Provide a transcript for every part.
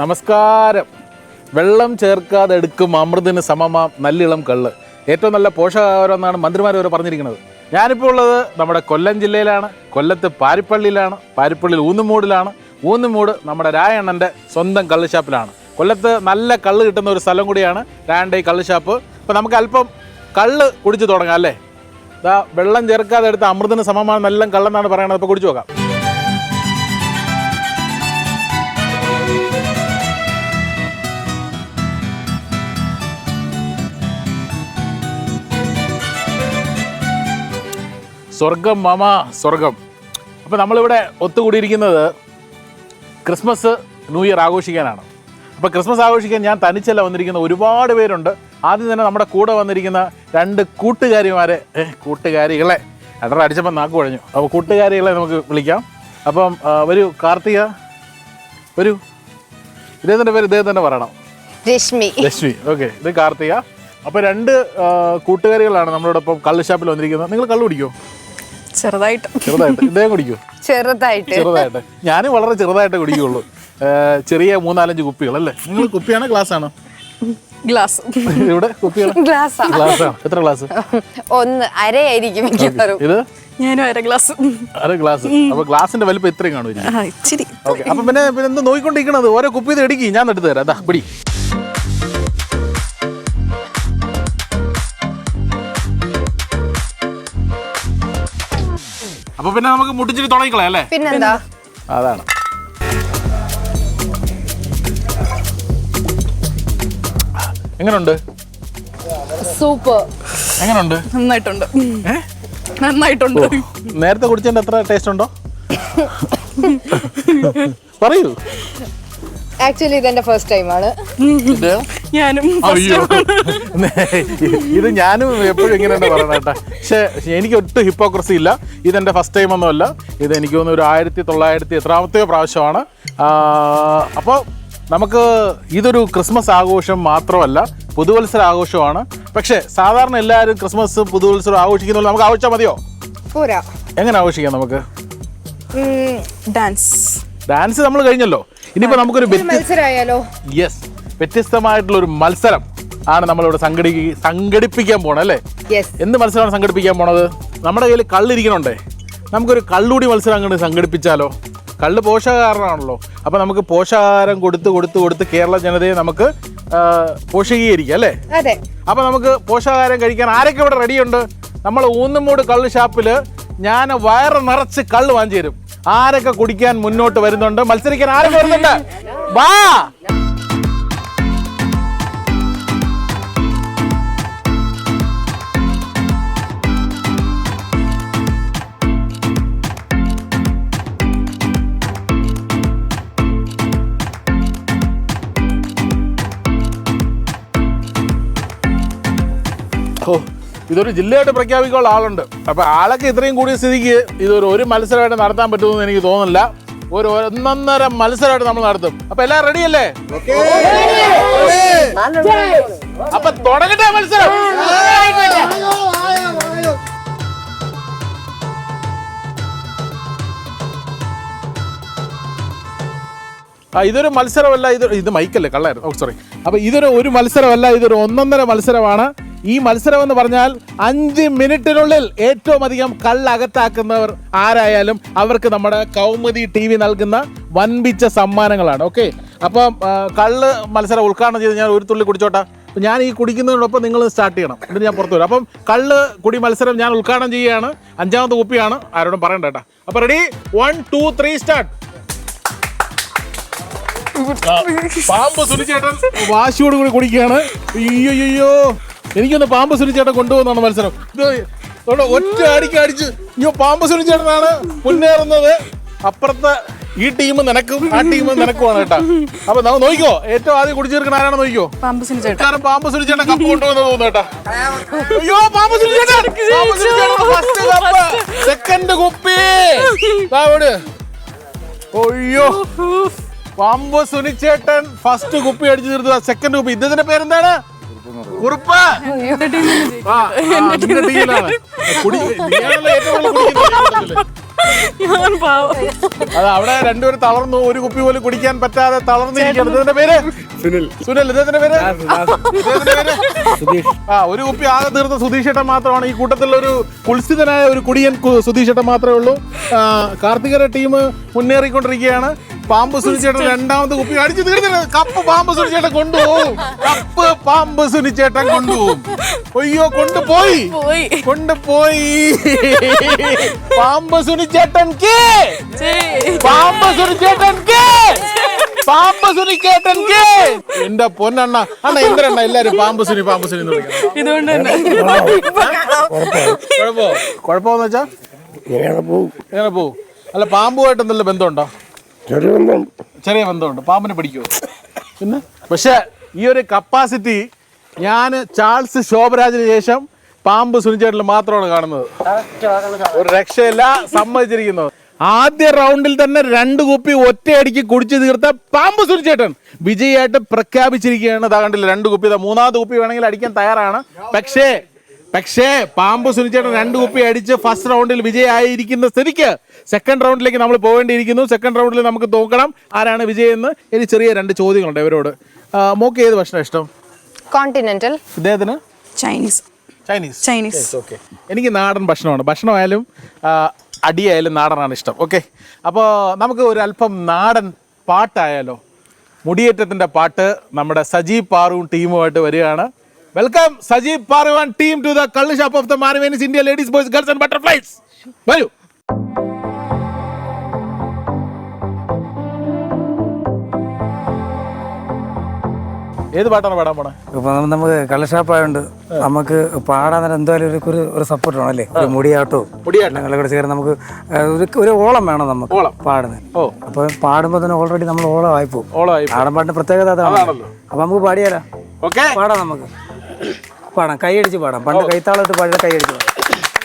നമസ്കാരം. വെള്ളം ചേർക്കാതെ എടുക്കും അമൃതിന് സമമാം നല്ലിളം കള്ള്. ഏറ്റവും നല്ല പോഷകാഹാരം എന്നാണ് മന്ത്രിമാർ വരെ പറഞ്ഞിരിക്കുന്നത്. ഞാനിപ്പോൾ ഉള്ളത് നമ്മുടെ കൊല്ലം ജില്ലയിലാണ് കൊല്ലത്ത് പാരിപ്പള്ളിയിലാണ് പാരിപ്പള്ളിയിൽ ഊന്നുമൂടിലാണ്. ഊന്നുമൂട് നമ്മുടെ രായണ്ണന്റെ സ്വന്തം കള്ള് ഷാപ്പിലാണ്. കൊല്ലത്ത് നല്ല കള്ള് കിട്ടുന്ന ഒരു സ്ഥലം കൂടിയാണ് രായണ്ണന്റെ ഈ കള്ള് ഷാപ്പ്. അപ്പോൾ നമുക്ക് അല്പം കള്ള് കുടിച്ച് തുടങ്ങാം അല്ലേ? ഇതാ വെള്ളം ചേർക്കാതെ എടുത്ത അമൃതിന് സമമാണ് നല്ല കള്ളെന്നാണ് പറയണത്. അപ്പോൾ കുടിച്ചു നോക്കാം. സ്വർഗം മാമ സ്വർഗം. അപ്പോൾ നമ്മളിവിടെ ഒത്തുകൂടിയിരിക്കുന്നത് ക്രിസ്മസ് ന്യൂ ഇയർ ആഘോഷിക്കാനാണ്. അപ്പോൾ ക്രിസ്മസ് ആഘോഷിക്കാൻ ഞാൻ തനിച്ചല്ല വന്നിരിക്കുന്ന ഒരുപാട് പേരുണ്ട്. ആദ്യം തന്നെ നമ്മുടെ കൂടെ വന്നിരിക്കുന്ന രണ്ട് കൂട്ടുകാരിമാരെ കൂട്ടുകാരികളെ. അത്ര അടിച്ചപ്പോൾ നാക്ക് കുഴഞ്ഞു. അപ്പോൾ കൂട്ടുകാരികളെ നമുക്ക് വിളിക്കാം. അപ്പം ഒരു കാർത്തിക. ഒരു ഇദ്ദേഹത്തിന്റെ പേര് ഇദ്ദേഹം തന്നെ പറയണം. രശ്മി. രശ്മി. ഓക്കെ ഇത് കാർത്തിക. അപ്പോൾ രണ്ട് കൂട്ടുകാരികളാണ് നമ്മളോടൊപ്പം കള്ള് ഷാപ്പിൽ വന്നിരിക്കുന്നത്. നിങ്ങൾ കള്ള് കുടിക്കുമോ ചെറുതായിട്ട്. ചെറുതായിട്ട്. ഇദ്ദേഹം കുടിക്കൂ. ചെറുതായിട്ട്. ചെറുതായിട്ട്. ഞാനും വളരെ ചെറുതായിട്ട് കുടിക്കുള്ളൂ ചെറിയ മൂന്നാലഞ്ച് കുപ്പികൾ അല്ലേ നിങ്ങൾ കുപ്പിയാണോ ഗ്ലാസ് ആണോ ഗ്ലാസ്. ഇവിടെ കുപ്പികൾ ഗ്ലാസ് ഗ്ലാസ് ആണ് എത്ര ഗ്ലാസ്? ഒന്ന് അരയായിരിക്കും മിക്കവാറും. ഇത്? ഞാനും അര ഗ്ലാസ്. അര ഗ്ലാസ്. അപ്പൊ ഗ്ലാസിന്റെ വലിപ്പം ഇത്രയും കാണും ഇച്ചിരി. അപ്പൊ പിന്നെ പിന്നെ നോക്കിക്കൊണ്ടിരിക്കണത്? ഓരോ കുപ്പി ഇത് എടുക്കി. ഞാൻ എടുത്തു തരാം. അതാ പിടി. അപ്പൊ പിന്നെ നമുക്ക് മുട്ടിച്ചിട്ട് തുടങ്ങിക്കളെ അല്ലേ? പിന്നെന്താ? അതാണ്. എങ്ങനുണ്ട്? സൂപ്പർ. എങ്ങനുണ്ട്? നന്നായിട്ടുണ്ട്. നന്നായിട്ടുണ്ട്. നേരത്തെ കുടിച്ചതിന്റെ എത്ര ടേസ്റ്റ് ഉണ്ടോ? പറയൂ. ആക്ച്വലി ഇതെന്റെ ഫസ്റ്റ് ടൈം ആണ്. ഇത് ഞാനും ഇത് ഞാനും എപ്പോഴും ഇങ്ങനെ തന്നെ പറയണ കേട്ടാ. പക്ഷേ എനിക്ക് ഒട്ടും ഹിപ്പോക്രസി ഇല്ല ഇതെന്റെ ഫസ്റ്റ് ടൈം ഒന്നുമല്ല ഇത് എനിക്ക് തോന്നുന്നു ഒരു ആയിരത്തി തൊള്ളായിരത്തി എത്രാമത്തെയോ പ്രാവശ്യമാണ്. അപ്പോൾ നമുക്ക് ഇതൊരു ക്രിസ്മസ് ആഘോഷം മാത്രമല്ല പുതുവത്സര ആഘോഷമാണ്. പക്ഷേ സാധാരണ എല്ലാവരും ക്രിസ്മസ് പുതുവത്സരം ആഘോഷിക്കുന്ന നമുക്ക് ആഘോഷിച്ചാൽ മതിയോ? പോരാ. എങ്ങനെ ആഘോഷിക്കാം നമുക്ക്? ഡാൻസ് ഡാൻസ് നമ്മൾ കഴിഞ്ഞല്ലോ. ഇനിയിപ്പോൾ നമുക്കൊരു മത്സരമായാലോ യെസ് വ്യത്യസ്തമായിട്ടുള്ള ഒരു മത്സരം. ആണ് നമ്മളിവിടെ സംഘടി സംഘടിപ്പിക്കാൻ പോണത് അല്ലേ? എന്ത് മത്സരമാണ് സംഘടിപ്പിക്കാൻ പോണത്? നമ്മുടെ കയ്യിൽ കള്ളിരിക്കണുണ്ടേ നമുക്കൊരു കള്ളുകൂടി മത്സരം അങ്ങോട്ട് സംഘടിപ്പിച്ചാലോ? കള്ള് പോഷകാഹാരമാണല്ലോ അപ്പോൾ നമുക്ക് പോഷകാഹാരം കൊടുത്ത് കൊടുത്ത് കൊടുത്ത് കേരള ജനതയെ നമുക്ക് പോഷകീകരിക്കാം അല്ലേ? അതെ. അപ്പോൾ നമുക്ക് പോഷകാഹാരം കഴിക്കാൻ ആരൊക്കെ ഇവിടെ റെഡിയുണ്ട് നമ്മൾ ഊന്നുമൂട് കള്ള് ഷാപ്പിൽ ഞാൻ വയറ് നിറച്ച് കള്ള് വാങ്ങിച്ചു തരും. ആരൊക്കെ കുടിക്കാൻ മുന്നോട്ട് വരുന്നുണ്ട്? മത്സരിക്കാൻ ആരൊക്കെ വരുന്നുണ്ട്? വാ! ഓ ഇതൊരു ജില്ലയായിട്ട് പ്രഖ്യാപിക്കാനുള്ള ആളുണ്ട്. അപ്പോൾ ആളൊക്കെ ഇത്രയും കൂടിയ സ്ഥിതിക്ക് ഇതൊരു ഒരു മത്സരമായിട്ട് നടത്താൻ പറ്റുമെന്ന് എനിക്ക് തോന്നുന്നില്ല. ഒരു ഒന്നൊന്നര മത്സരമായിട്ട് നമ്മൾ നടത്തും. അപ്പൊ എല്ലാം റെഡി അല്ലേ? അപ്പൊ തുടങ്ങട്ടെ മത്സരം. ആ ഇതൊരു മത്സരമല്ല ഇത് ഇത് മൈക്കല്ലേ കള്ളായിരുന്നു. ഓ സോറി അപ്പൊ ഇതൊരു ഒരു മത്സരമല്ല ഇതൊരു ഒന്നൊന്നര മത്സരമാണ്. ഈ മത്സരം എന്ന് പറഞ്ഞാൽ അഞ്ച് മിനിറ്റിനുള്ളിൽ ഏറ്റവും അധികം കള്ളകത്താക്കുന്നവർ ആരായാലും അവർക്ക് നമ്മുടെ കൗമുദി ടി വി നൽകുന്ന വൻപിച്ച സമ്മാനങ്ങളാണ്. ഓക്കെ? അപ്പം കള്ള് മത്സരം ഉദ്ഘാടനം ചെയ്ത് ഞാൻ ഒരു തുള്ളി കുടിച്ചോട്ടെ? അപ്പം ഞാൻ ഈ കുടിക്കുന്നതിനോടൊപ്പം നിങ്ങൾ സ്റ്റാർട്ട് ചെയ്യണം. എന്നിട്ട് ഞാൻ പുറത്തു വരും. അപ്പം കള്ള് കുടി മത്സരം ഞാൻ ഉദ്ഘാടനം ചെയ്യുകയാണ്. അഞ്ചാമത്തെ കുപ്പിയാണ്. ആരോടും പറയണ്ട കേട്ടോ. അപ്പം ready one two three start പാമ്പ് സുനിച്ചേട്ടൻ. വാശിയോട് കൂടി കുടിക്കുകയാണ്. അയ്യോ അയ്യോ എനിക്കൊന്ന് പാമ്പ് സുനിച്ചേട്ടൻ കൊണ്ടുപോകുന്നതാണ് മത്സരം. ഇത് ഇവിടെ ഒറ്റ അടിക്ക് അടിച്ച് അയ്യോ പാമ്പ് സുനിച്ചേട്ടനാണ് മുന്നേറുന്നത്. അപ്പുറത്തെ ഈ ടീം നിനക്കും ആ ടീം നിനക്കുമാണ് കേട്ടാ. അപ്പൊ നമ്മൾ നോക്കിക്കോ ഏറ്റവും ആദ്യം കുടിച്ചേർക്കണ നോക്കിക്കോ? ചേട്ടാ കാരണം പാമ്പ് സുനിച്ചേട്ടൻ കപ്പ് കൊണ്ടുവന്ന് തോന്നുന്നു കേട്ടാ. അയ്യോ പാമ്പ് സുനിച്ചേട്ടൻ! സെക്കൻഡ് കുപ്പി. പാമ്പ് സുനിച്ചേട്ടൻ ഫസ്റ്റ് കുപ്പി അടിച്ചു തീർത്തു സെക്കൻഡ് കുപ്പി. ഇദ്ദേഹത്തിന്റെ പേരെന്താണ്? കുറുപ്പ് ആ, ആ, നിന്റെ ടീമിലാണ്. കുടി- നീയാണല്ലോ ഏറ്റവും കൂടുതൽ കുടിക്കുന്നത് ഈ കൂട്ടത്തിൽ. ഞാൻ പാവം. അത് അവിടെ രണ്ടുപേരും തളർന്നു ഒരു കുപ്പി പോലും കുടിക്കാൻ പറ്റാതെ തളർന്നിരിക്കുകയാണ്. ഇതിന്റെ പേര്? സുനിൽ. സുനിൽ ഇദ്ദേഹത്തിന്റെ പേര്? ഇദ്ദേഹത്തിന്റെ പേര്? ആ ഒരു കുപ്പി ആകെ തീർന്ന സുധീഷ് ഏട്ടൻ മാത്രമാണ്. ഈ കൂട്ടത്തിലുള്ള ഒരു കുൽസിതനായ ഒരു കുടിയൻ കു- സുധീഷ് ഏട്ടൻ മാത്രമേ ഉള്ളൂ. ആ, കാർത്തികര ടീം മുന്നേറിക്കൊണ്ടിരിക്കുകയാണ്. പാമ്പ് സുനിച്ചേട്ടൻ രണ്ടാമത് കുപ്പി അടിച്ചു തീർന്നില്ല. കപ്പ് പാമ്പ് സുനിച്ചേട്ടൻ കൊണ്ടുപോകും. കപ്പ് പാമ്പ് സുനിച്ചേട്ടൻ കൊണ്ടുപോകും. അയ്യോ കൊണ്ടുപോയി. പോയി കൊണ്ടുപോയി. പാമ്പ് സുനിച്ചേട്ടൻ കേ. പാമ്പ് സുനിച്ചേട്ടൻ കേ. പാമ്പ് സുനിച്ചേട്ടൻ കേ. എന്റെ പൊന്നണ്ണ. അണ്ണ എന്തിനണ്ണ എല്ലാരും പാമ്പ് സുനി പാമ്പ് സുനി ഇതുകൊണ്ട് തന്നെ. കുഴപ്പമോ കുഴപ്പമെന്ന് വെച്ചാ? എങ്ങനെ പോവും. എങ്ങനെ പോവും. അല്ല പാമ്പുമായിട്ട് എന്തെല്ലാം ബന്ധമുണ്ടോ? ചെറിയ ബന്ധം. ചെറിയ ബന്ധമുണ്ട്. പാമ്പിനെ പിടിക്കുമോ പിന്നെ? പക്ഷെ ഈ ഒരു കപ്പാസിറ്റി ഞാൻ ചാൾസ് ശോഭരാജിന് ശേഷം പാമ്പ് സുനിച്ചേട്ടനിൽ മാത്രമാണ് കാണുന്നത്. ഒരു രക്ഷയില്ല സമ്മതിച്ചിരിക്കുന്നത് ആദ്യ റൗണ്ടിൽ തന്നെ രണ്ട് കുപ്പി ഒറ്റയടിക്ക് കുടിച്ചു തീർത്ത പാമ്പ് സുനിച്ചേട്ടൻ വിജയായിട്ട് പ്രഖ്യാപിച്ചിരിക്കുകയാണ്. കണ്ടില്ല രണ്ട് കുപ്പി. മൂന്നാമത് കുപ്പി വേണമെങ്കിൽ അടിക്കാൻ തയ്യാറാണ്. പക്ഷേ പക്ഷേ പാമ്പ് സുനിച്ചേട്ടൻ രണ്ട് കുപ്പി അടിച്ച് ഫസ്റ്റ് റൗണ്ടിൽ വിജയമായിരിക്കുന്ന സ്ഥിതിക്ക് സെക്കൻഡ് റൗണ്ടിലേക്ക് നമ്മൾ പോകേണ്ടിയിരിക്കുന്നു സെക്കൻഡ് റൗണ്ടിൽ നമുക്ക് നോക്കണം ആരാണ് വിജയം എന്ന്. ഇനി ചെറിയ രണ്ട് ചോദ്യങ്ങളുണ്ട് ഇവരോട്. മോക്ക് ഏത് ഭക്ഷണം ഇഷ്ടം? കോണ്ടിനെന്റൽ ഇദ്ദേഹത്തിന്? ചൈനീസ് ചൈനീസ് ചൈനീസ് ഓക്കെ എനിക്ക് നാടൻ ഭക്ഷണമാണ്. ഭക്ഷണമായാലും അടിയായാലും നാടനാണ് ഇഷ്ടം. ഓക്കെ അപ്പോൾ നമുക്ക് ഒരു അല്പം നാടൻ പാട്ടായാലോ. മുടിയേറ്റത്തിന്റെ പാട്ട് നമ്മുടെ സജീവ് പാറും ടീമുമായിട്ട് വരികയാണ്. വെൽക്കം സജീവ് പാർവാൻ ടീം ടു ദ കള്ള് shop of the marvellous India ladies boys girls and butterflies വരൂ ഏത് പാട്ടാണ് പാടാൻ പോണേ? ഇപ്പൊ നമുക്ക് കള്ളഷാപ്പായോണ്ട് നമുക്ക് പാടാൻ നേരം എന്തായാലും ഒരു ഒരു ഒരു സപ്പോർട്ട് വേണം അല്ലേ? ഒരു മുടിയാട്ടോ മുടിയാട്ടം. ഞങ്ങളെ കൂടെ ചേർന്ന് നമുക്ക് ഒരു ഒരു ഓളം വേണം നമുക്ക് ഓളം. പാടുന്നത് അപ്പൊ പാടുമ്പോൾ തന്നെ ഓൾറെഡി നമ്മൾ ഓളം ആയിപ്പോ ഓളമായി നാടൻ പാട്ടിന്റെ പ്രത്യേകത അതാണ്. അതാണല്ലോ. അപ്പൊ നമുക്ക് പാടിയാലോ? ഓക്കെ പാടാം നമുക്ക്. പാടാം കൈയടിച്ച് പാടാം പണ്ട് കൈത്താളിട്ട് പാടിയ കൈയടിച്ച് പാടാം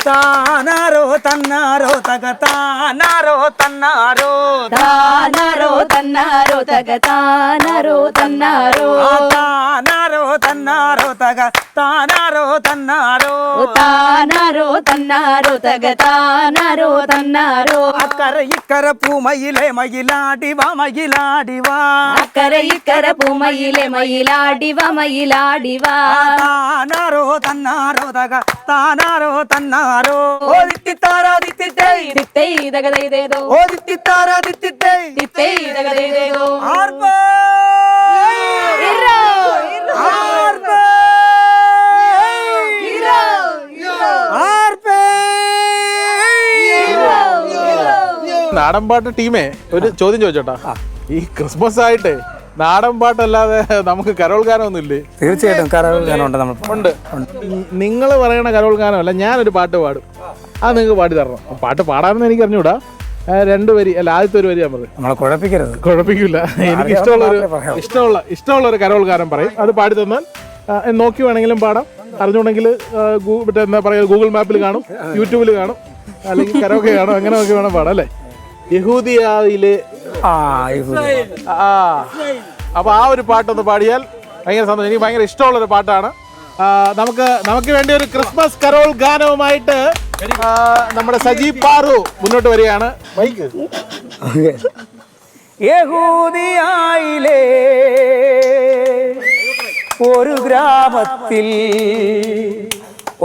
താനാരോ തന്നാരോ തക താനാരോ തന്നാരോ താനാരോ തന്നാരോ തക താനാരോ തന്നാരോ ആ താനാരോ തന്നാരോ തക താനാരോ തന്നാരോ താനാരോ തന്നാരോ തക താനാരോ തന്നാരോ അക്കര ഇക്കര പൂമയിലെ മയിലാടിവാ മയിലാടിവാ അക്കര ഇക്കര പൂമയിലെ മയിലാടിവ മയിലാടിവ താനാരോ തന്നാരോ തക താനാരോ തന്നാരോ. ഓ ദിത്തിത്താരാ ദിത്തിത്തേ തിത്തൈ തകതൈതേതോ ഓ ദിത്തിത്താരാ ദിത്തിത്തേ തിത്തൈ തകതൈതേതോ ആർപ്പേ. ആർപ്പേ. ആർപ്പേ നാടൻ പാട്ട് ടീമേ ഒരു ചോദ്യം ചോദിച്ചോട്ടാ. ഈ ക്രിസ്മസ് ആയിട്ട് നാടൻ പാട്ടല്ലാതെ നമുക്ക് കരോൾ ഗാനമൊന്നും ഇല്ലേ തീർച്ചയായിട്ടും കരോൾ ഗാനമുണ്ട് നമ്മൾ ഉണ്ട്. നിങ്ങൾ പറയണ കരോൾ ഗാനമല്ല ഞാനൊരു പാട്ട് പാടും. അത് നിങ്ങൾക്ക് പാടി തരണം. പാട്ട് പാടാമെന്ന് എനിക്ക് അറിഞ്ഞൂടാ. രണ്ട് വരി അല്ല ആദ്യത്തെ ഒരു വരി ഞാൻ പറയും നമ്മളെ കുഴപ്പിക്കരുത്. കുഴപ്പിക്കില്ല എനിക്ക് ഇഷ്ടമുള്ള ഒരു ഇഷ്ടമുള്ള ഇഷ്ടമുള്ള ഒരു കരോൾ ഗാനം പറയും. അത് പാടി തന്നാൽ നോക്കി വേണമെങ്കിലും പാടാം. അറിഞ്ഞുണ്ടെങ്കിൽ മറ്റേ എന്താ പറയുക ഗൂഗിൾ മാപ്പിൽ കാണും യൂട്യൂബിൽ കാണും അല്ലെങ്കിൽ കരോക്കെ കാണും അങ്ങനെ നോക്കി വേണം പാടാം അല്ലേ? യഹൂദിയാവിലെ ആ ആ അപ്പൊ ആ ഒരു പാട്ടൊന്ന് പാടിയാൽ ഭയങ്കര സന്തോഷം. എനിക്ക് ഭയങ്കര ഇഷ്ടമുള്ള ഒരു പാട്ടാണ് നമുക്ക് നമുക്ക് വേണ്ടി ഒരു ക്രിസ്മസ് കരോൾ ഗാനവുമായിട്ട് നമ്മുടെ സജീവ് പാറു മുന്നോട്ട് വരികയാണ്. മൈക്ക്. യഹൂദിയായിലെ ഒരു ഗ്രാമത്തിൽ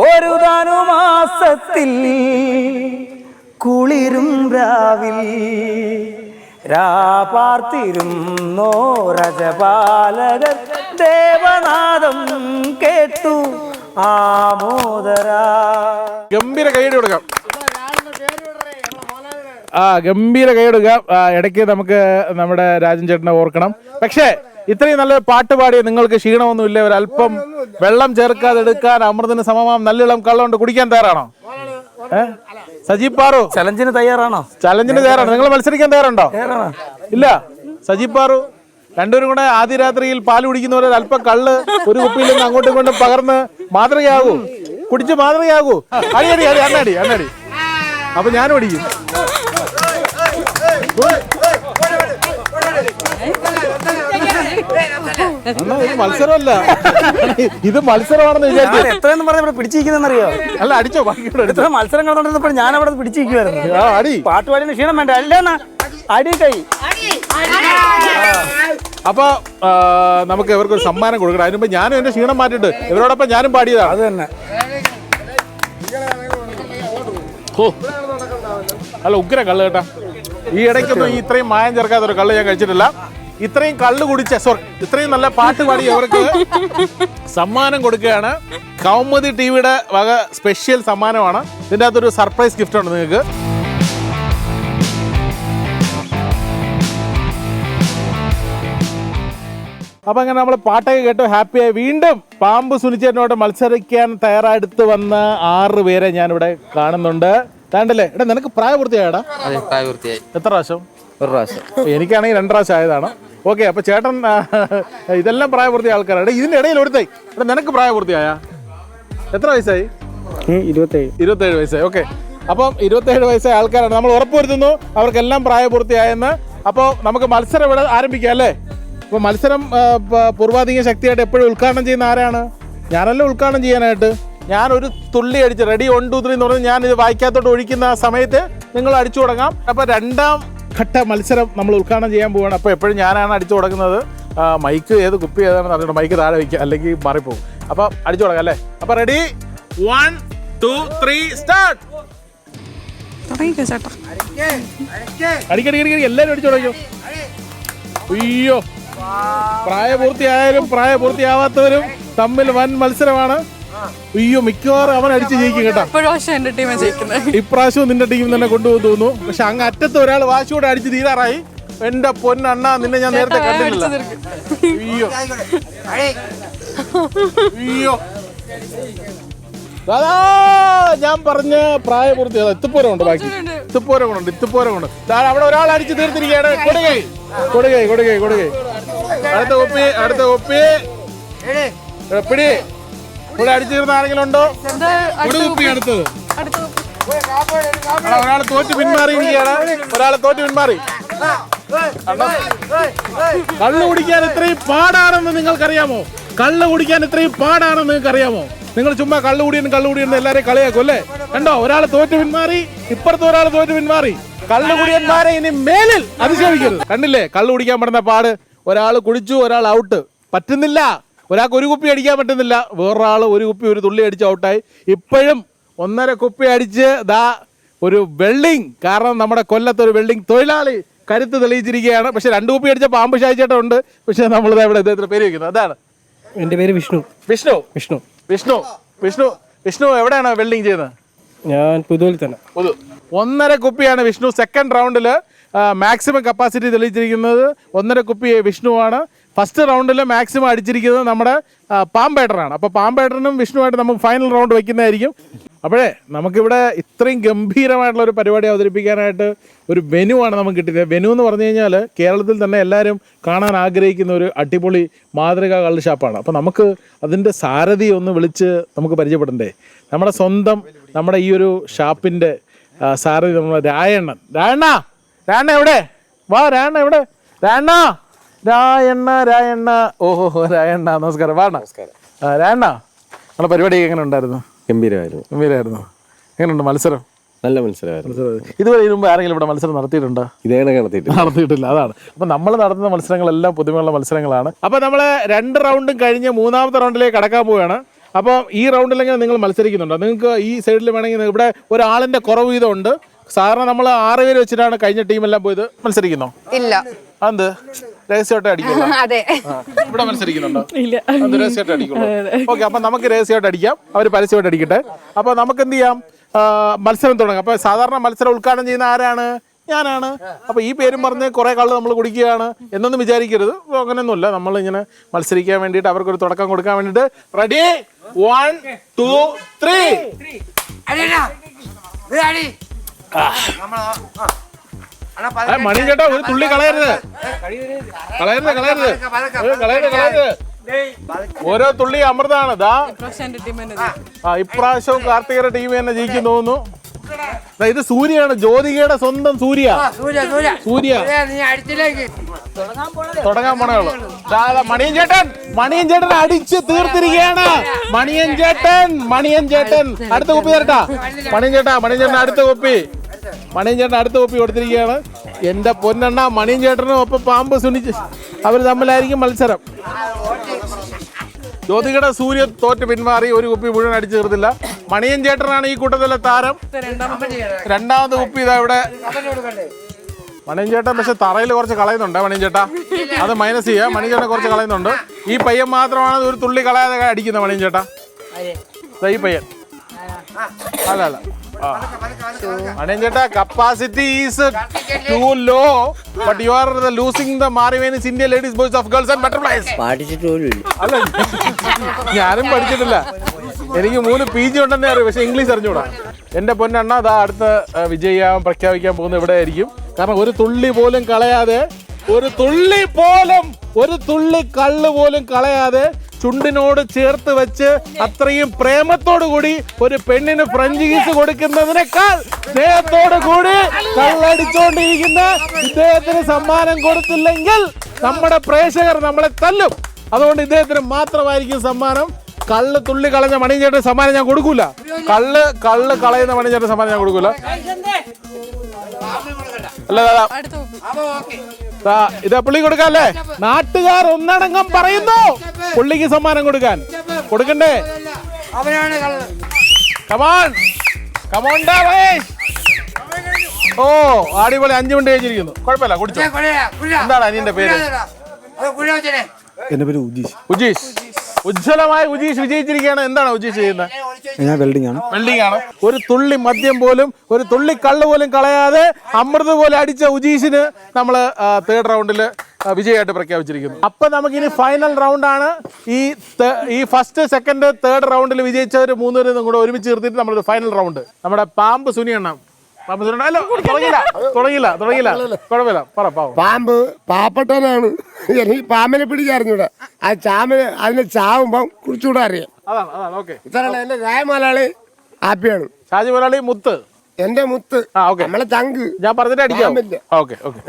ഒരു ധനുമാസത്തിൽ കുളിരും രാവിൽ. രാപാർത്തിരുന്നോ രജപാലകർ. ദേവനാദം കേട്ടു ആമോദരാ. ഗംഭീര കൈയടി കൊടുക്കാം. ആ ഗംഭീര കൈ കൊടുക്കാം. ആ, ഇടയ്ക്ക് നമുക്ക് നമ്മുടെ രാജൻ ചേട്ടനെ ഓർക്കണം. പക്ഷേ ഇത്രയും നല്ല പാട്ട് പാടിയ നിങ്ങൾക്ക് ക്ഷീണമൊന്നുമില്ല? ഒരല്പം വെള്ളം ചേർക്കാതെ എടുക്കാൻ അമൃതിന് സമമാം നല്ലിളം കള്ളം കുടിക്കാൻ തയ്യാറാണോ? ഏ? സജീവ് പാറു. ചലഞ്ചിന് തയ്യാറാണോ? ചലഞ്ചിന് തയ്യാറാണ്. നിങ്ങൾ മത്സരിക്കാൻ തയ്യാറുണ്ടോ? ഇല്ല. സജീവ് പാറു രണ്ടുപേരും കൂടെ ആദ്യ രാത്രിയിൽ പാൽ കുടിക്കുന്ന പോലെ അല്പം കള്ള് ഒരു കുപ്പിയിൽ നിന്ന് അങ്ങോട്ടും ഇങ്ങോട്ടും പകർന്ന് മാതൃകയാകൂ. കുടിച്ച് മാതൃകയാകൂ. അടി അടി അടി അണ്ണാടി അണ്ണാടി അപ്പൊ ഞാനും അടിക്കും മത്സരമല്ല. ഇത് മത്സരമാണെന്ന് വിചാരിച്ചു എത്രയെന്ന് പറഞ്ഞ ഇവിടെ പിടിച്ചിരിക്കുന്നറിയോ അല്ല അടിച്ചോ എത്ര മത്സരം കണ്ടോണ്ടിരുന്നപ്പോൾ ഞാൻ അവിടെ പിടിച്ചിരിക്കുവായിരുന്നു. അടി. പാട്ടുപാടിന് ക്ഷീണം വേണ്ട. അല്ലേന്നാ അടി കൈ. അപ്പൊ നമുക്ക് ഇവർക്ക് ഒരു സമ്മാനം കൊടുക്കണം. അതിനുമ്പ് ഞാനും എന്റെ ക്ഷീണം മാറ്റിട്ട് ഇവരോടൊപ്പം ഞാനും പാടിയതാണ് അത് തന്നെ. അല്ല ഉഗ്ര കള്ള് കേട്ടാ. ഈ ഇടയ്ക്കൊന്നും ഇത്രയും മായം ചേർക്കാത്ത ഒരു കള്ള് ഞാൻ കഴിച്ചിട്ടില്ല. ഇത്രയും കള്ളു കുടിച്ച സോറി ഇത്രയും നല്ല പാട്ട് പാടി അവർക്ക് സമ്മാനം കൊടുക്കുകയാണ്. കൗമുദി ടി വിയുടെ വക സ്പെഷ്യൽ സമ്മാനമാണ്. ഇതിന്റെ അകത്തൊരു സർപ്രൈസ് ഗിഫ്റ്റ് ഉണ്ട് നിങ്ങൾക്ക്. അപ്പൊ അങ്ങനെ നമ്മൾ പാട്ടൊക്കെ കേട്ടു ഹാപ്പിയായി വീണ്ടും പാമ്പ് സുനിച്ചേട്ടനോട് മത്സരിക്കാൻ തയ്യാറെടുത്ത് വന്ന ആറ് പേരെ ഞാനിവിടെ കാണുന്നുണ്ട്. താണ്ടല്ലേ? എടാ നിനക്ക് പ്രായപൂർത്തിയായടാ. അതെ പ്രായപൂർത്തിയായി. എത്ര പ്രാവശ്യം? ഒരു പ്രാവശ്യം. എനിക്കാണെങ്കിൽ രണ്ട് പ്രാവശ്യം ആയതാണ്. ഓക്കെ അപ്പൊ ചേട്ടൻ ഇതെല്ലാം പ്രായപൂർത്തിയ ആൾക്കാരാണ്. ഇതിന്റെ ഇടയിൽ ഒരുത്തായി എടാ നിനക്ക് പ്രായപൂർത്തിയായ? എത്ര വയസ്സായി? ഇരുപത്തേഴ്. ഇരുപത്തേഴ് വയസ്സായി. ഓക്കെ. അപ്പം ഇരുപത്തേഴ് വയസ്സായ ആൾക്കാരാണ്. നമ്മൾ ഉറപ്പുവരുത്തുന്നു. അവർക്കെല്ലാം പ്രായപൂർത്തിയായെന്ന്. അപ്പോൾ നമുക്ക് മത്സരം ഇവിടെ ആരംഭിക്കാം അല്ലേ? അപ്പോൾ മത്സരം പൂർവാധിക ശക്തിയായിട്ട് എപ്പോഴും ഉദ്ഘാടനം ചെയ്യുന്ന ആരാണ്? ഞാനല്ല ഉദ്ഘാടനം ചെയ്യാനായിട്ട്? ഞാൻ ഒരു തുള്ളി അടിച്ച് റെഡി വൺ ടു ത്രീ എന്ന് പറഞ്ഞ് ഞാൻ ഇത് വായിക്കാത്തോട്ട് ഒഴിക്കുന്ന സമയത്ത് നിങ്ങൾ അടിച്ചു തുടങ്ങാം അപ്പോൾ രണ്ടാം ഘട്ട മത്സരം നമ്മൾ ഉദ്ഘാടനം ചെയ്യാൻ പോവുകയാണ് അപ്പോൾ എപ്പോഴും ഞാനാണ് അടിച്ചു തുടങ്ങുന്നത്. മൈക്ക് ഏത് കുപ്പി ഏതാണെന്ന് അറിയണം മൈക്ക് താഴെ വയ്ക്കുക അല്ലെങ്കിൽ മാറിപ്പോകും അപ്പോൾ അടിച്ചു തുടങ്ങാം അല്ലേ? അപ്പോൾ ready? One two three start! തുടങ്ങിക്കോ ചേട്ടാ. അടിക്കടി എല്ലാവരും അടിച്ചു തുടങ്ങിയോ അയ്യോ. പ്രായപൂർത്തിയായാലും പ്രായപൂർത്തിയാവാത്തവരും തമ്മിൽ വൻ മത്സരമാണ്. അയ്യോ മിക്കവാറും അവൻ അടിച്ച് ജയിക്കും കേട്ടോ. ഇപ്പോഴും എന്റെ ജയിക്കുന്നത് ഇപ്രാവശ്യവും നിന്റെ ടീം തന്നെ കൊണ്ടുപോകും തോന്നുന്നു. പക്ഷെ അങ്ങ് അറ്റത്ത് ഒരാൾ വാശിയോടെ അടിച്ച് തീരാറായി. എന്റെ പൊന്നണ്ണ നിന്നെ ഞാൻ നേരത്തെ കണ്ടില്ല അയ്യോ. അയ്യോ. അതാ ഞാൻ പറഞ്ഞ പ്രായപൂർത്തി അതാ ഇത്തുപ്പോരം ഉണ്ട് ബാക്കി. ഇത്തുപ്പോരം കൊണ്ട് ഇത്തുപ്പോരം കൊണ്ട് ദാ അവിടെ ഒരാൾ അടിച്ച് തീർത്തിരിക്കുകയാണ്. കൊടുകൈ. കൊടുകൈ കൊടുകൈ കൊടുകൈ. അടുത്ത ഒപ്പി അടുത്ത ഒപ്പി. എടാ, പിടി. ഇവിടെ അടിച്ചു തീർന്ന ആരെങ്കിലും ഉണ്ടോ? കുപ്പി അടുത്തത്. ഒരാൾ തോറ്റ് പിന്മാറിയിരിക്കുകയാണ് ഒരാൾ തോറ്റ് പിന്മാറി. കള്ളു കുടിക്കാൻ ഇത്രയും പാടാണെന്ന് നിങ്ങൾക്കറിയാമോ? കള്ളു കുടിക്കാൻ ഇത്രയും പാടാണെന്ന് നിങ്ങൾക്ക് അറിയാമോ നിങ്ങൾ ചുമ്മാ കള്ളു കുടിയെന്ന് കള്ളു കുടിയെന്ന് എല്ലാരെയും കളിയാക്കും അല്ലേ? കണ്ടോ? ഒരാൾ തോറ്റ് പിന്മാറി ഇപ്പുറത്ത് ഒരാൾ തോറ്റ് പിന്മാറി. കള്ളു കുടിയന്മാരെ ഇനി മേലിൽ അതിശയിക്കരുത് കണ്ടില്ലേ? കള്ളു കുടിക്കാൻ പെടുന്ന പാട്. ഒരാൾ കുടിച്ചു ഒരാൾ ഔട്ട്. പറ്റുന്നില്ല. ഒരാൾക്ക് ഒരു കുപ്പി അടിക്കാൻ പറ്റുന്നില്ല. വേറൊരാൾ ഒരു കുപ്പി ഒരു തുള്ളി അടിച്ച് ഔട്ടായി. ഇപ്പോഴും ഒന്നര കുപ്പി അടിച്ച് ദാ ഒരു വെൽഡിങ്. കാരണം നമ്മുടെ കൊല്ലത്ത് ഒരു വെൽഡിങ് തൊഴിലാളി കരുത്ത് തെളിയിച്ചിരിക്കുകയാണ്. പക്ഷെ രണ്ട് കുപ്പി അടിച്ച പാമ്പ് ഷായിച്ചേട്ടൻ ഉണ്ട്. പക്ഷെ നമ്മൾ ഇവിടെ ഇദ്ദേഹത്തിന് പേര് വെക്കുന്നത് അതാണ്. എന്റെ പേര് വിഷ്ണു. വിഷ്ണു. വിഷ്ണു. വിഷ്ണു. വിഷ്ണു. വിഷ്ണു എവിടെയാണ് വെൽഡിങ് ചെയ്യുന്നത്? ഞാൻ പുതുവിൽ തന്നെ. പുതു. ഒന്നര കുപ്പിയാണ് വിഷ്ണു സെക്കൻഡ് റൗണ്ടിൽ മാക്സിമം കപ്പാസിറ്റി തെളിയിച്ചിരിക്കുന്നത്. ഒന്നര കുപ്പി വിഷ്ണുവാണ്. ഫസ്റ്റ് റൗണ്ടിൽ മാക്സിമം അടിച്ചിരിക്കുന്നത് നമ്മുടെ പാമ്പേട്ടറാണ് അപ്പോൾ പാമ്പേട്ടനും വിഷ്ണുവായിട്ട് നമുക്ക് ഫൈനൽ റൗണ്ട് വയ്ക്കുന്നതായിരിക്കും അപ്പോഴേ നമുക്കിവിടെ ഇത്രയും ഗംഭീരമായിട്ടുള്ള ഒരു പരിപാടി അവതരിപ്പിക്കാനായിട്ട് ഒരു വെനു ആണ് നമുക്ക് കിട്ടിയത്. വെനു എന്ന് പറഞ്ഞു കഴിഞ്ഞാൽ കേരളത്തിൽ തന്നെ എല്ലാവരും കാണാൻ ആഗ്രഹിക്കുന്ന ഒരു അടിപൊളി മാതൃകാ കള്ള് ഷാപ്പാണ് അപ്പോൾ നമുക്ക് അതിന്റെ സാരഥി ഒന്ന് വിളിച്ച് നമുക്ക് പരിചയപ്പെടണ്ടേ? നമ്മുടെ സ്വന്തം നമ്മുടെ ഈ ഒരു ഷാപ്പിന്റെ സാരഥി നമ്മുടെ രായണ്ണൻ. രായണ്ണ! രായണ്ണ എവിടെ? വാ രായണ്ണ എവിടെ? രായണ്ണ! രായണ്ണ രായണ്ണ. ഓഹോ രായണ്ണ. നമസ്കാരം. വാ നമസ്കാരം. രായണ്ണ നമ്മുടെ പരിപാടി എങ്ങനെ ഉണ്ടായിരുന്നു? ഗംഭീരമായിരുന്നു. ഗംഭീരമായിരുന്നു. എങ്ങനെയുണ്ട് മത്സരം? നല്ല മത്സരമായിരുന്നു. ഇതുവരെ മുമ്പ് ആരെങ്കിലും ഇവിടെ മത്സരം നടത്തിയിട്ടുണ്ടോ? ഇതേണ നടത്തിയിട്ട് നടത്തിയിട്ടില്ല. അതാണ്. അപ്പൊ നമ്മൾ നടത്തുന്ന മത്സരങ്ങളെല്ലാം പുതുമയുള്ള മത്സരങ്ങളാണ്. അപ്പൊ നമ്മൾ രണ്ട് റൗണ്ടും കഴിഞ്ഞ് മൂന്നാമത്തെ റൗണ്ടിലേക്ക് കടക്കാൻ പോവുകയാണ്. അപ്പോൾ ഈ റൗണ്ടിലെങ്ങനെ നിങ്ങൾ മത്സരിക്കുന്നുണ്ടോ? നിങ്ങൾക്ക് ഈ സൈഡിൽ വേണമെങ്കിൽ ഇവിടെ ഒരാളിന്റെ കുറവ് ഇതുണ്ട്. സാറിന് സാധാരണ നമ്മൾ ആറ് പേര് വെച്ചിട്ടാണ് കഴിഞ്ഞ ടീമെല്ലാം പോയത്. മത്സരിക്കുന്നോ? ഇല്ല. അതെന്ത്? രഹസ്യമായിട്ട് അടിക്കുള്ളൂ അതെ. ഇവിടെ മത്സരിക്കുന്നുണ്ടോ? ഇല്ല. അത് രഹസ്യമായിട്ട് അടിക്കുള്ളൂ. ഓക്കെ അപ്പൊ നമുക്ക് രഹസ്യമായിട്ട് അടിക്കാം. അവർ പരസ്യമായിട്ട് അടിക്കട്ടെ. അപ്പൊ നമുക്ക് എന്ത് ചെയ്യാം? മത്സരം തുടങ്ങാം. അപ്പൊ സാധാരണ മത്സരം ഉദ്ഘാടനം ചെയ്യുന്ന ആരാണ്? ഞാനാണ്. അപ്പൊ ഈ പേരും പറഞ്ഞ് കുറെ കള്ള് നമ്മൾ കുടിക്കുകയാണ് എന്നൊന്നും വിചാരിക്കരുത്. അങ്ങനെയൊന്നുമില്ല. നമ്മൾ ഇങ്ങനെ മത്സരിക്കാൻ വേണ്ടിയിട്ട് അവർക്കൊരു തുടക്കം കൊടുക്കാൻ വേണ്ടിയിട്ട്. Ready one two three Mani ചേട്ടാ ഒരു തുള്ളി കളയരുത്. കളയരുത് കളയരുത്. കളയരുത് കളയരുത്. ഓരോ തുള്ളി അമൃതാണ്. ദാ പക്ഷെ ടീം തന്നെ ജയിക്കും. ആ ഇപ്രാവശ്യവും കാർത്തികയുടെ ടീം തന്നെ ജയിക്കും തോന്നുന്നു. ദാ ഇത് സൂര്യയാണ് ജ്യോതികയുടെ സ്വന്തം സൂര്യ. സൂര്യ തുടങ്ങാൻ പോണേ ഉള്ളൂ. ദാ, ദാ, മണിയൻ ചേട്ടൻ മണിയൻ ചേട്ടൻ അടിച്ച് തീർത്തിരിക്കുകയാണ്. മണിയൻ ചേട്ടൻ മണിയൻ ചേട്ടൻ അടുത്ത കുപ്പി തരട്ടാ. മണിയൻ ചേട്ടാ മണിയൻ ചേട്ടൻ അടുത്ത കുപ്പി. മണിയൻ അടുത്ത കോപ്പി കൊടുത്തിരിക്കുകയാണ്. എന്റെ പൊന്നെണ്ണ മണിയൻ ചേട്ടനും ഒപ്പം പാമ്പ് സുനിച്ച് അവർ തമ്മിലായിരിക്കും മത്സരം. ജ്യോതികയുടെ സൂര്യ തോറ്റ് പിന്മാറി ഒരു കുപ്പി മുഴുവൻ അടിച്ചു തീർത്തില്ല മണിയൻ ചേട്ടനാണ് ഈ കൂട്ടത്തിലെ താരം. രണ്ടാമത് കുപ്പി ഇതാ ഇവിടെ. മണിയൻ ചേട്ടൻ പക്ഷെ തറയിൽ കുറച്ച് കളയുന്നുണ്ട് മണിയൻ ചേട്ടാ അത് മൈനസ് ചെയ്യാ. മണിയൻ ചേട്ടൻ കുറച്ച് കളയുന്നുണ്ട്. ഈ പയ്യൻ മാത്രമാണ് ഒരു തുള്ളി കളയാതെ അടിക്കുന്നത് മണിയൻ ചേട്ടാ ഈ പയ്യൻ. അല്ല അല്ല. ആ. മണിയൻ ചേട്ടാ capacity is too low but you are losing the marvellous India ladies boys of girls and butterflies പോലും അല്ല ഞാനും പഠിച്ചിട്ടില്ല. എനിക്ക് മൂന്ന് പി ജി ഉണ്ടെന്നേ അറിയാം പക്ഷെ ഇംഗ്ലീഷ് അറിഞ്ഞൂടാ. എന്റെ പൊന്നണ്ണ അതാ അടുത്ത വിജയിക്കാൻ പ്രഖ്യാപിക്കാൻ പോകുന്ന ഇവിടെ ആയിരിക്കും. കാരണം ഒരു തുള്ളി പോലും കളയാതെ ഒരു തുള്ളി പോലും ഒരു തുള്ളി കള്ള് പോലും കളയാതെ ചുണ്ടിനോട് ചേർത്ത് വെച്ച് അത്രയും പ്രേമത്തോടു കൂടി ഒരു പെണ്ണിന് ഫ്രഞ്ച് കീസ് കൊടുക്കുന്നതിനേക്കാൾ സ്നേഹത്തോടു കൂടി കള്ളടിച്ചോണ്ടിരിക്കുന്ന ഇദ്ദേഹത്തിന് സമ്മാനം കൊടുത്തില്ലെങ്കിൽ നമ്മുടെ പ്രേക്ഷകർ നമ്മളെ തല്ലും. അതുകൊണ്ട് ഇദ്ദേഹത്തിന് മാത്രമായിരിക്കും സമ്മാനം. കള്ള് തുള്ളി കളഞ്ഞ മണിചേട്ടൻ സമ്മാനം ഞാൻ കൊടുക്കൂല. കള്ള് കള്ള് കളയുന്ന മണിചേട്ടൻ സമ്മാനം ഞാൻ കൊടുക്കൂല. അല്ല. ദാ, ഇതാ പുള്ളി കൊടുക്കാല്ലേ? നാട്ടുകാർ ഒന്നടങ്കം പറയുന്നു. പുള്ളിക്ക് സമ്മാനം കൊടുക്കാൻ. കൊടുക്കണ്ടേ? കമാൺ കമോൺ ഓ അടിപൊളി അഞ്ചു മിനിറ്റ് കഴിഞ്ഞിരിക്കുന്നു. കുഴപ്പമില്ല കുടിച്ചോ. എന്താണ് അനിയന്റെ പേര്? എന്റെ പേര് ഉജീഷ്. ഉജീഷ്. ഉജ്ജ്വലമായ ഉജീഷ് വിജയിച്ചിരിക്കുകയാണ് എന്താണ് ഉജീഷ് ചെയ്യുന്നത്? ഞാൻ വെൽഡിംഗ് ആണ്. വെൽഡിംഗ് ആണ്. ഒരു തുള്ളി മദ്യം പോലും ഒരു തുള്ളി കള്ള് പോലും കളയാതെ അമൃത് പോലെ അടിച്ച ഉജീഷിന് നമ്മൾ തേർഡ് റൗണ്ടിൽ വിജയമായിട്ട് പ്രഖ്യാപിച്ചിരിക്കുന്നു. അപ്പൊ നമുക്ക് ഇനി ഫൈനൽ റൗണ്ട് ആണ്. ഈ ഈ ഫസ്റ്റ് സെക്കൻഡ് തേർഡ് റൗണ്ടിൽ വിജയിച്ചവർ മൂന്നുപേരും കൂടെ ഒരുമിച്ച് ചേർത്തിട്ട് നമ്മളൊരു ഫൈനൽ റൗണ്ട് നമ്മുടെ പാമ്പ് സുനി പാപ്പട്ടനാണ് തുടങ്ങിയില്ല തുടങ്ങിയില്ല കുഴപ്പമില്ല. പറ പാവം. പാമ്പ് പാവപ്പെട്ടവനാണ്. എനിക്ക് പാമ്പിനെ പിടിച്ചറിഞ്ഞൂടെ ആ ചാമിന് അതിനെ ചാവുമ്പം കുറിച്ചുകൂടെ അറിയാം. അതാണ് അതാണ് ഓക്കെ. ഇത്രയുള്ള എന്റെ രായമലയാളി ഹാപ്പിയാണ് ഷാജി മുതലാളി മുത്ത്. എന്റെ മുത്ത്. ആ ഓക്കെ. നമ്മളെ ചങ്ക്. ഞാൻ പറഞ്ഞിട്ട് അടിക്കാം. പാമ്പില്ല. Okay okay.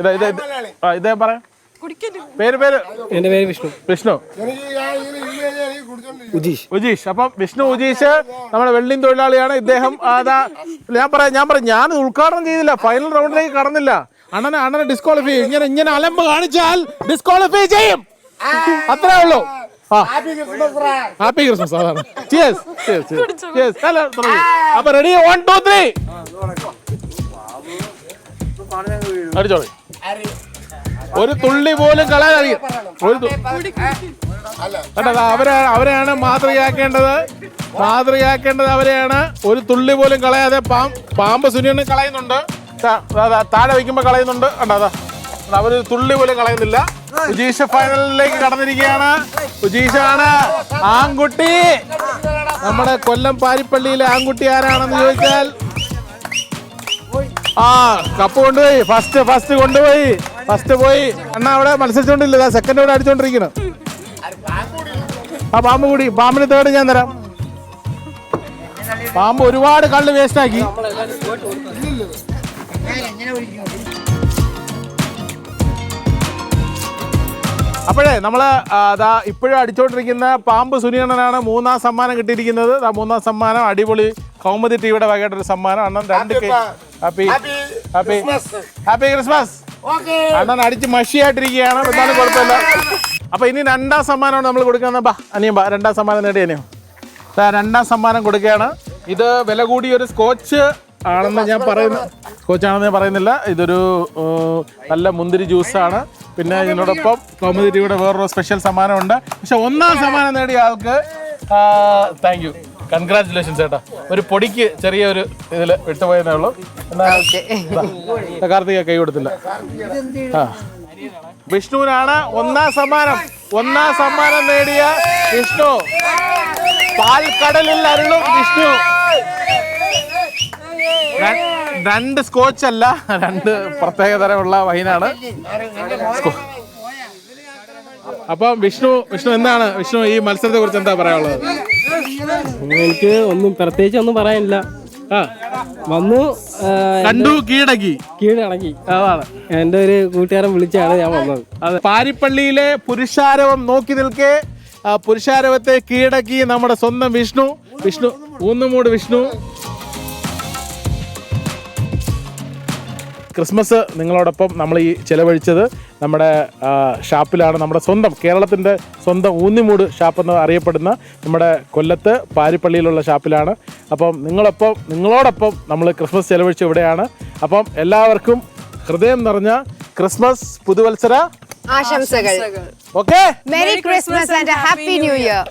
ഇതാ പറയാം. എന്റെ പേര് പേര്? എന്റെ പേര് വിഷ്ണു. വിഷ്ണു. എനിക്ക് ഞാൻ. ഉജീഷ്. ഉജീഷ്. അപ്പം വിഷ്ണു ഉജീഷ് നമ്മുടെ വെള്ളിൻ തൊഴിലാളിയാണ്. ഇദ്ദേഹം അതാ ഞാൻ പറയാം ഞാൻ പറയാം. ഞാൻ ഉദ്ഘാടനം ചെയ്തില്ല. ഫൈനൽ റൗണ്ടിലേക്ക് കടന്നില്ല. അണ്ണനെ അണ്ണനെ ഡിസ്ക്വാളിഫൈ ചെയ്യും. ഇങ്ങനെ ഇങ്ങനെ അലമ്പ് കാണിച്ചാൽ ഡിസ്ക്വാളിഫൈ ചെയ്യും. അത്രേ ഉള്ളൂ. ഹാപ്പി ക്രിസ്മസ് അതാണ്. അല്ല. അപ്പൊ റെഡി വൺ ടു ത്രീ അടിച്ചോളി. ഒരു തുള്ളി പോലും കളയാൻ അറിയാം ഒരു അവരെ അവരെയാണ് മാതൃകയാക്കേണ്ടത്. മാതൃകയാക്കേണ്ടത് അവരെയാണ്. ഒരു തുള്ളി പോലും കളയാതെ പാമ്പ് സുനിയണ് കളയുന്നുണ്ട്. താഴെ വയ്ക്കുമ്പോ കളയുന്നുണ്ട്. കണ്ടോ അതാ അവർ തുള്ളി പോലും കളയുന്നില്ല. ഉജീഷ ഫൈനലിലേക്ക് കടന്നിരിക്കുകയാണ്. ഉജീഷാണ് ആൺകുട്ടി. നമ്മുടെ കൊല്ലം പാരിപ്പള്ളിയിലെ ആൺകുട്ടി ആരാണെന്ന് ചോദിച്ചാൽ ആ കപ്പ് കൊണ്ടുപോയി. ഫസ്റ്റ് ഫസ്റ്റ് കൊണ്ടുപോയി. ഫസ്റ്റ് പോയി. അണ്ണ അവിടെ മത്സരിച്ചോണ്ടില്ല സെക്കൻഡ് അവിടെ അടിച്ചോണ്ടിരിക്കുന്നു. ആ പാമ്പ് കൂടി. പാമ്പിന് തേർഡ് ഞാൻ തരാം. പാമ്പ് ഒരുപാട് കള്ള് വേസ്റ്റ് ആക്കി. അപ്പോഴേ നമ്മൾ അതാ ഇപ്പോഴും അടിച്ചോണ്ടിരിക്കുന്ന പാമ്പ് സുനിയണ്ണനാണ് മൂന്നാം സമ്മാനം കിട്ടിയിരിക്കുന്നത്. മൂന്നാം സമ്മാനം അടിപൊളി കൗമുദി ടിവിയുടെ വകയായിട്ടൊരു സമ്മാനം. അണ്ണൻ രണ്ട് ഹാപ്പി ഹാപ്പി ഹാപ്പി ക്രിസ്മസ്. അണ്ണൻ അടിച്ച് മഷിയായിട്ടിരിക്കുകയാണ്. എന്നാലും കുഴപ്പമില്ല. അപ്പൊ ഇനി രണ്ടാം സമ്മാനമാണ് നമ്മൾ കൊടുക്കുന്നത്. ബാ അനിയം ബാ രണ്ടാം സമ്മാനം നേടി അനിയോ രണ്ടാം സമ്മാനം കൊടുക്കുകയാണ്. ഇത് വില കൂടിയ ഒരു സ്കോച്ച് ആണെന്ന് ഞാൻ പറയുന്നു സ്കോച്ച് ആണെന്ന് ഞാൻ പറയുന്നില്ല. ഇതൊരു നല്ല മുന്തിരി ജ്യൂസാണ് പിന്നെ ഇതിനോടൊപ്പം കൗമുദി ടിവിയുടെ വേറൊരു സ്പെഷ്യൽ സമ്മാനമുണ്ട്. പക്ഷെ ഒന്നാം സമ്മാനം നേടിയ ആൾക്ക് താങ്ക് യു കൺഗ്രാറ്റുലേഷൻസ് ചേട്ടാ. ഒരു പൊടിക്ക് ചെറിയൊരു ഇതിൽ വിട്ടുപോയെന്നേ ഉള്ളൂ. എന്നാൽ കാർത്തിക കൈ കൊടുത്തില്ല. ആ. വിഷ്ണുവിനാണ് ഒന്നാം സമ്മാനം. ഒന്നാം സമ്മാനം നേടിയ വിഷ്ണു. പാൽക്കടലിൽ അരുളും വിഷ്ണു. രണ്ട് സ്കോച്ച് അല്ല രണ്ട് പ്രത്യേക തരമുള്ള വൈനാണ് അപ്പം വിഷ്ണു വിഷ്ണു എന്താണ്? വിഷ്ണു ഈ മത്സരത്തെ കുറിച്ച് എന്താ പറയാനുള്ളത്? എനിക്ക് ഒന്നും പ്രത്യേകിച്ച് ഒന്നും പറയാനില്ല. ആ. വന്നു കണ്ടു കീഴടക്കി. കീഴടക്കി. അതാണ്. എന്റെ ഒരു കൂട്ടുകാരൻ വിളിച്ചാണ് ഞാൻ വന്നത്. അതെ. പാരിപ്പള്ളിയിലെ പുരുഷാരവം നോക്കി നിൽക്കെ പുരുഷാരവത്തെ കീഴടക്കി നമ്മുടെ സ്വന്തം വിഷ്ണു. വിഷ്ണു ഊന്നുമൂട് വിഷ്ണു. ക്രിസ്മസ് നിങ്ങളോടൊപ്പം നമ്മൾ ഈ ചിലവഴിച്ചത് നമ്മുടെ ഷാപ്പിലാണ് നമ്മുടെ സ്വന്തം കേരളത്തിന്റെ സ്വന്തം ഊന്നിമൂട് ഷാപ്പ് എന്ന് അറിയപ്പെടുന്ന നമ്മുടെ കൊല്ലത്ത് പാരിപ്പള്ളിയിലുള്ള ഷാപ്പിലാണ്. അപ്പം നിങ്ങളൊപ്പം നിങ്ങളോടൊപ്പം നമ്മൾ ക്രിസ്മസ് ചിലവഴിച്ച ഇവിടെയാണ്. അപ്പം എല്ലാവർക്കും ഹൃദയം നിറഞ്ഞ ക്രിസ്മസ് പുതുവത്സര ആശംസകൾ. Okay? Merry Christmas and happy new year